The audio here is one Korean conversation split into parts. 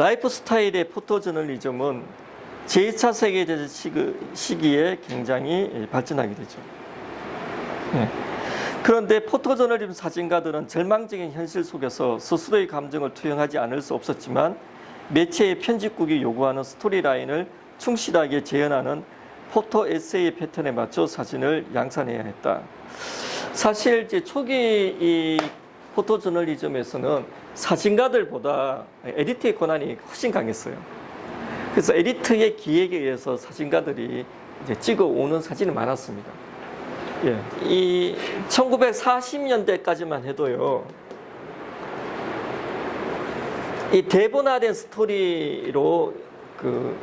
라이프 스타일의 포토저널리즘은 제2차 세계대전 시기- 시기에 굉장히 발전하게 되죠. 예. 그런데 포토저널리즘 사진가들은 절망적인 현실 속에서 스스로의 감정을 투영하지 않을 수 없었지만 매체의 편집국이 요구하는 스토리라인을 충실하게 재현하는 포토 에세이 패턴에 맞춰 사진을 양산해야 했다. 사실 이제 초기 이 포토저널리즘에서는 사진가들보다 에디트의 권한이 훨씬 강했어요. 그래서 에디트의 기획에 의해서 사진가들이 이제 찍어 오는 사진이 많았습니다. 예. 이 1940년대까지만 해도요. 이 대본화된 스토리로 그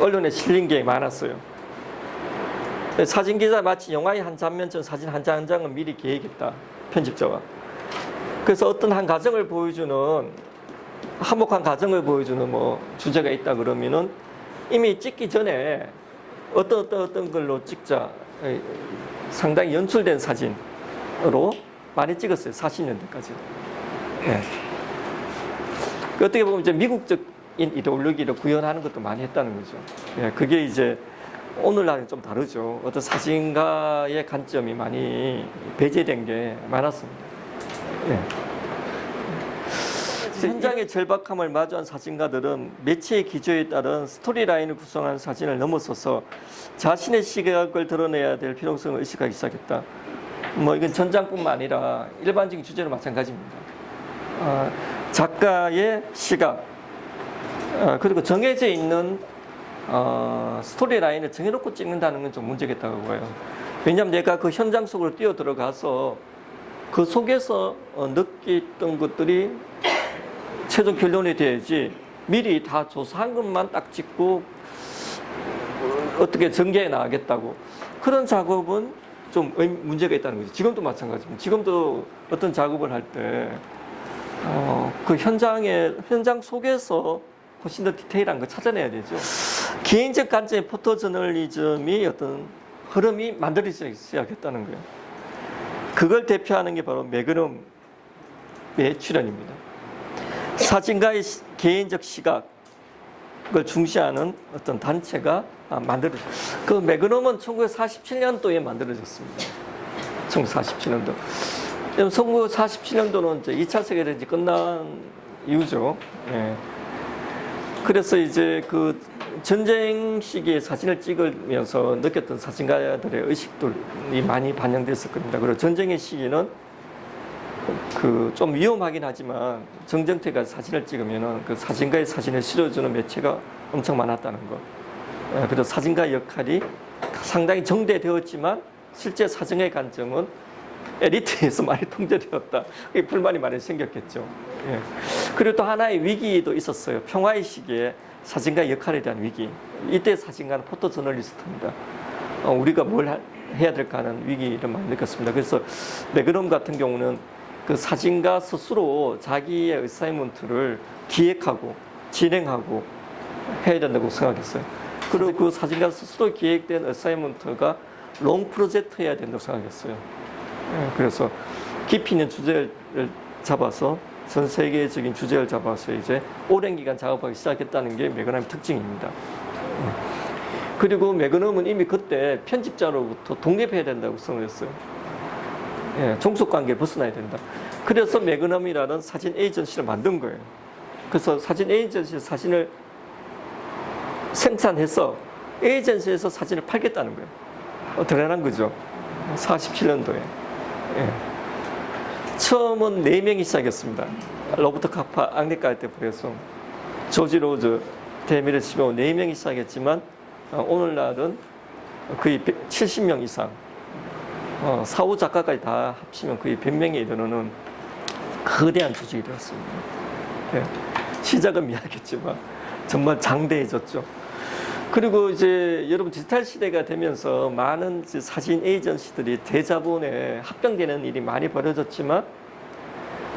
언론에 실린 게 많았어요. 사진 기자 마치 영화의 한 장면처럼 사진 한 장 한 장을 미리 계획했다. 편집자가. 그래서 어떤 한 가정을 보여주는 한복한 가정을 보여주는 뭐 주제가 있다 그러면은 이미 찍기 전에 어떤 어떤 어떤 걸로 찍자 에, 상당히 연출된 사진으로 많이 찍었어요. 40년대까지. 예. 그 어떻게 보면 이제 미국적인 이데올로기를 구현하는 것도 많이 했다는 거죠. 예, 그게 이제 오늘날은 좀 다르죠. 어떤 사진가의 관점이 많이 배제된 게 많았습니다. 예. 현장의 절박함을 마주한 사진가들은 매체의 기조에 따른 스토리라인을 구성한 사진을 넘어서서 자신의 시각을 드러내야 될 필요성을 의식하기 시작했다. 뭐 이건 전장뿐만 아니라 일반적인 주제로 마찬가지입니다. 아, 작가의 시각 아, 그리고 정해져 있는 어, 스토리 라인을 정해놓고 찍는다는 건 좀 문제겠다고 봐요. 왜냐하면 내가 그 현장 속으로 뛰어 들어가서 그 속에서 어, 느꼈던 것들이 최종 결론이 돼야지 미리 다 조사한 것만 딱 찍고 어, 어떻게 전개해 나가겠다고 그런 작업은 좀 의- 문제가 있다는 거죠. 지금도 마찬가지입니다. 지금도 어떤 작업을 할때 어, 그 현장에 현장 속에서 훨씬 더 디테일한 거 찾아내야 되죠. 개인적 관점의 포토저널리즘이 어떤 흐름이 만들어지기 시작했다는 거예요. 그걸 대표하는 게 바로 매그넘의 출연입니다. 사진가의 시- 개인적 시각을 중시하는 어떤 단체가 아, 만들어졌어요. 그 매그넘은 1947년도에 만들어졌습니다. 1947년도. 1947년도는 이제 2차 세계대전이 끝난 이후죠. 예. 그래서 이제 그 전쟁 시기에 사진을 찍으면서 느꼈던 사진가들의 의식들이 많이 반영됐을 겁니다. 그리고 전쟁의 시기는 그 좀 위험하긴 하지만 정정태가 사진을 찍으면은 그 사진가의 사진을 실어주는 매체가 엄청 많았다는 거. 예, 그래서 사진가의 역할이 상당히 정대되었지만 실제 사진의 관점은 에리트에서 많이 통제되었다. 불만이 많이 생겼겠죠. 예. 그리고 또 하나의 위기도 있었어요. 평화의 시기에 사진가의 역할에 대한 위기. 이때 사진가는 포토 저널리스트입니다. 어, 우리가 뭘 하- 해야 될까 하는 위기를 많이 느꼈습니다. 그래서 매그넘 같은 경우는 그 사진가 스스로 자기의 어사이먼트를 기획하고 진행하고 해야 된다고 생각했어요. 그리고 그 사진가 스스로 기획된 어사이먼트가 롱 프로젝트여야 된다고 생각했어요. 예, 그래서 깊이 있는 주제를 잡아서 전 세계적인 주제를 잡아서 이제 오랜 기간 작업하기 시작했다는 게 매그넘의 특징입니다. 예. 그리고 매그넘은 이미 그때 편집자로부터 독립해야 된다고 생각했어요. 예, 종속 관계 벗어나야 된다. 그래서 매그넘이라는 사진 에이전시를 만든 거예요. 그래서 사진 에이전시 사진을 생산해서 에이전시에서 사진을 팔겠다는 거예요. 어, 대단한 거죠. 47년도에. 예. 처음은 4명이 시작했습니다. 로버트 카파, 앙리카 때 그래서 조지 로즈, 데미르 치고 4명이 시작했지만 어, 오늘날은 거의 70명 이상 어, 사후 작가까지 다 합치면 거의 100명에 이르는 거대한 조직이 되었습니다. 예. 시작은 미약했지만 정말 장대해졌죠. 그리고 이제 여러분 디지털 시대가 되면서 많은 사진 에이전시들이 대자본에 합병되는 일이 많이 벌어졌지만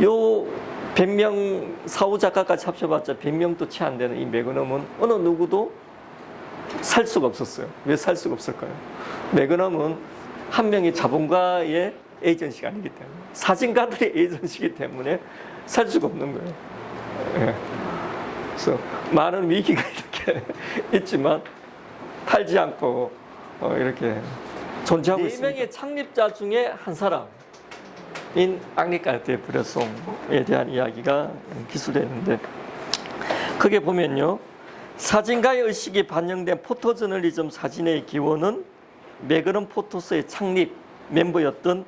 요 100명 사후 작가까지 합쳐봤자 100명도 채 안 되는 이 매그넘은 어느 누구도 살 수가 없었어요. 왜 살 수가 없을까요? 매그넘은 한 명의 자본가의 에이전시가 아니기 때문에 사진가들의 에이전시이기 때문에 살 수가 없는 거예요. 예. 그래서 많은 위기가 이렇게 있지만 탈지 않고 어, 이렇게 존재하고 네 있습니다. 명의 창립자 중에 한 사람인 앙리카르트의 브레송에 대한 이야기가 기술되어 있는데 크게 보면요. 사진가의 의식이 반영된 포토저널리즘 사진의 기원은 메그런 포토스의 창립 멤버였던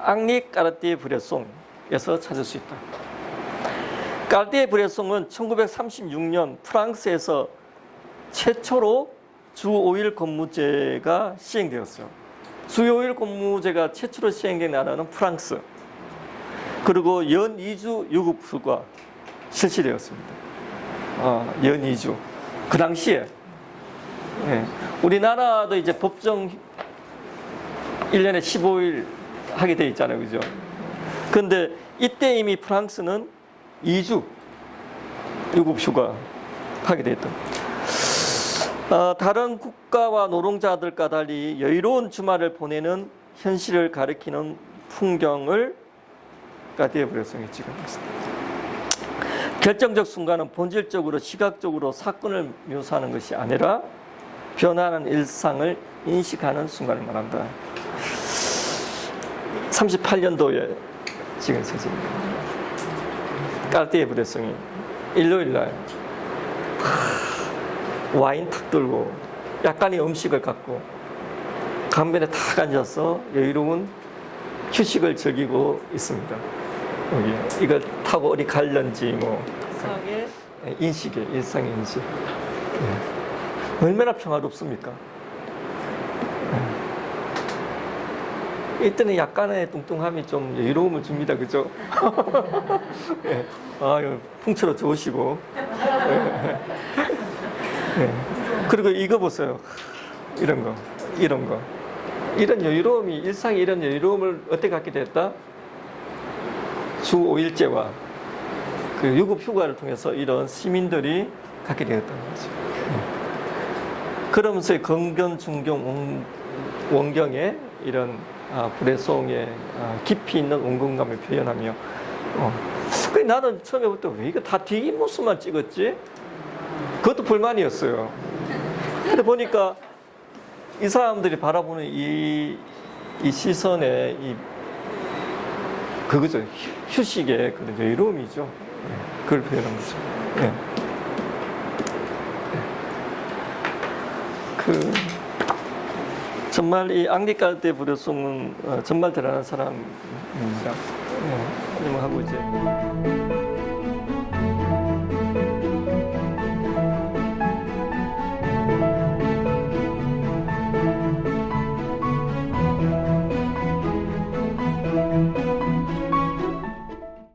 앙리 까르띠에 브레송에서 찾을 수 있다. 까르띠에 브레송은 1936년 프랑스에서 최초로 주 5일 근무제가 시행되었어요. 주 5일 근무제가 최초로 시행된 나라는 프랑스. 그리고 연 2주 유급수가 실시되었습니다. 어, 연 2주. 그 당시에 예, 우리나라도 이제 법정 1년에 15일 하게 돼 있잖아요. 그죠? 근데 이때 이미 프랑스는 2주 유급 휴가 하게 됐던. 어, 다른 국가와 노동자들과 달리 여유로운 주말을 보내는 현실을 가리키는 풍경을 가디에 브레송이 찍어냈습니다. 결정적 순간은 본질적으로 시각적으로 사건을 묘사하는 것이 아니라 변화하는 일상을 인식하는 순간을 말한다. 38년도에 찍은 사진입니다. 까르띠에 브레송이 일요일 날 와인 탁 들고 약간의 음식을 갖고 강변에 탁 앉아서 여유로운 휴식을 즐기고 있습니다. 여기 이걸 타고 어디 갈런지 뭐 일상의 인식에 일상의 인식. 예. 얼마나 평화롭습니까? 예. 이때는 약간의 뚱뚱함이 좀 여유로움을 줍니다, 그죠? 예. 아유, 풍채로 좋으시고. 예. 예. 그리고 이거 보세요. 이런 거, 이런 거. 이런 여유로움이, 일상에 이런 여유로움을 어떻게 갖게 됐다? 주 5일제와 그 유급 휴가를 통해서 이런 시민들이 갖게 되었다는 거죠. 예. 그러면서 건견, 중경, 원, 원경의 이런 아, 브레송의 아, 깊이 있는 원근감을 표현하며 어. 그 나는 처음에부터 왜 이거 다 뒷모습만 찍었지? 그것도 불만이었어요. 근데 보니까 이 사람들이 바라보는 이, 이 시선에 이 그거죠. 휴- 휴식의 그런 여유로움이죠. 예, 그걸 표현한 거죠. 예. 예. 그 정말 이 앙리카르테 브레송은 어, 정말 대단한 사람입니다. 예, 하고 이제.